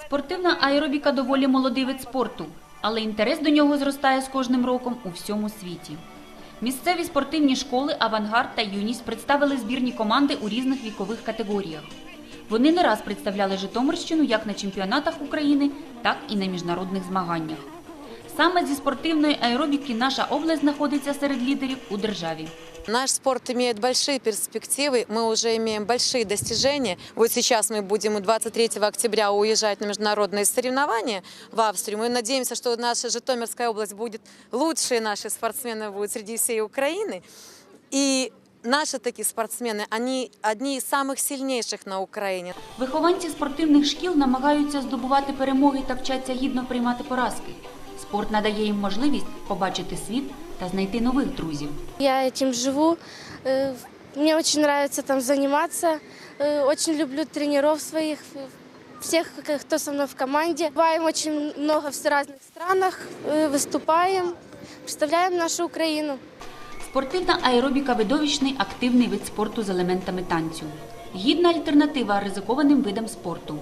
Спортивна аеробіка доволі молодий вид спорту, але інтерес до нього зростає з кожним роком у всьому світі. Місцеві спортивні школи Авангард та Юність представили збірні команди у різних вікових категоріях. Вони не раз представляли Житомирщину як на чемпіонатах України, так і на міжнародних змаганнях. Саме зі спортивної аеробіки наша область знаходиться серед лідерів у державі. Наш спорт имеет большие перспективы, мы уже имеем большие достижения. Вот сейчас мы будем 23 октября уезжать на международные соревнования в Австрию. Мы надеемся, что наша Житомирская область будет лучшие наши спортсмены будут среди всей Украины. И наши такие спортсмены, они одни из самых сильнейших на Украине. Вихованці спортивних шкіл намагаються здобувати перемоги та вчаться гідно приймати поразки. Спорт надає їм можливість побачити світ та знайти нових друзів. Я этим живу. Э, Мне очень нравится там заниматься. Э, Очень люблю тренеров своих, э, всех, к- кто со мной в команде. Бываем очень много в разных странах, э, выступаем, представляем нашу Украину. Спортивна аеробіка видовищний активний вид спорту з елементами танцю. Гідна альтернатива ризикованим видам спорту.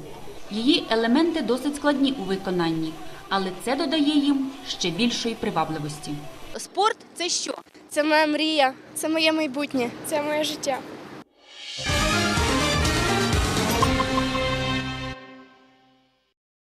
Її елементи досить складні у виконанні, але це додає їм ще більшої привабливості. Спорт це що? Це моя мрія, це моє майбутнє. Це моє життя.